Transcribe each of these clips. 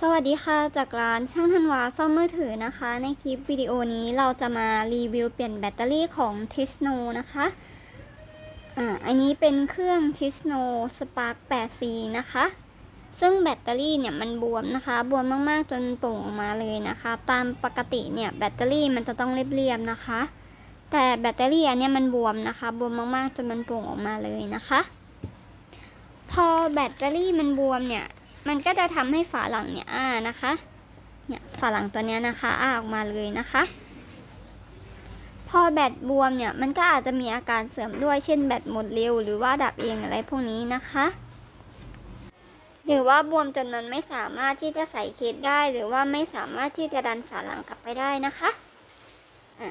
สวัสดีค่ะ จากร้านช่างธันวาซ่อมมือถือนะคะ ในคลิปวิดีโอนี้เราจะมารีวิวเปลี่ยนแบตเตอรี่ของ t i s n o นะคะอ่าอันนี้เป็นเครื่อง t i s n o Spark 8C นะคะ ซึ่งแบตเตอรี่เนี่ยมันบวมนะคะ บวมมากๆจนโป่งออกมาเลยนะคะ ตามปกติเนี่ยแบตเตอรี่มันจะต้องเรียบๆนะคะ แต่แบตเตอรี่อันเนี้ยมันบวมนะคะ บวมมากๆจนมันโป่งออกมาเลยนะคะ พอแบตเตอรี่มันบวมเนี่ย มันก็จะทำให้ฝาหลังเนี่ยอ้านะคะเนี่ยฝาหลังตัวเนี้ยนะคะอ้าออกมาเลยนะคะ พอแบตบวมเนี่ยมันก็อาจจะมีอาการเสื่อมด้วยเช่นแบตหมดเร็วหรือว่าดับเองอะไรพวกนี้นะคะหรือว่าบวมจนมันไม่สามารถที่จะใส่เคสได้ หรือว่าไม่สามารถที่จะดันฝาหลังกลับไปได้นะคะอะ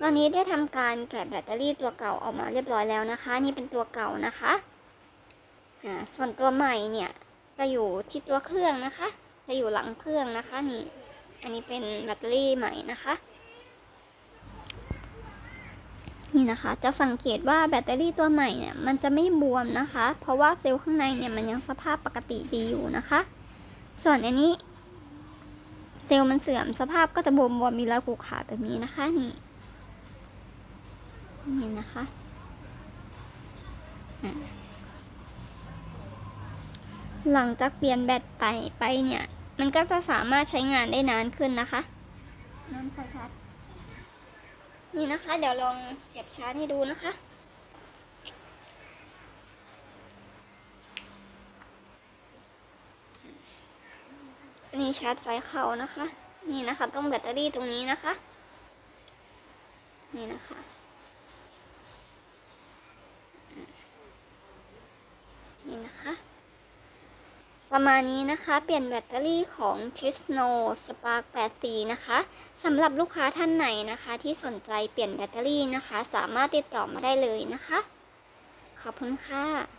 ตอนนี้ได้ทำการแกะแบตเตอรี่ตัวเก่าออกมาเรียบร้อยแล้วนะคะ นี่เป็นตัวเก่านะคะอ่าส่วนตัวใหม่เนี่ย จะอยู่ที่ตัวเครื่องนะคะ จะอยู่หลังเครื่องนะคะนี่ อันนี้เป็นแบตเตอรี่ใหม่นะคะ นี่นะคะ จะสังเกตว่าแบตเตอรี่ตัวใหม่เนี่ยมันจะไม่บวมนะคะ เพราะว่าเซลล์ข้างในเนี่ยมันยังสภาพปกติดีอยู่นะคะ ส่วนอันนี้ เซลล์มันเสื่อมสภาพก็จะบวมบวมมีรอยขูดขาดแบบนี้นะคะนี่นี่นะคะ อะ หลังจากเปลี่ยนแบตไปไปเนี่ย มันก็จะสามารถใช้งานได้นานขึ้นนะคะน้ำใส่ชาร์จนี่นะคะ เดี๋ยวลองเสียบชาร์จให้ดูนะคะอันนี้ชาร์จไฟเข้านะคะ นี่นะคะ ต้องแบตเตอรี่ตรงนี้นะคะ นี่นะคะ นี่นะคะ ประมาณนี้นะคะ เปลี่ยนแบตเตอรี่ของ t i s n o Spark 8C นะคะสำหรับลูกค้าท่านไหนนะคะ ที่สนใจเปลี่ยนแบตเตอรี่นะคะ สามารถติดต่อมาได้เลยนะคะ ขอบคุณค่ะ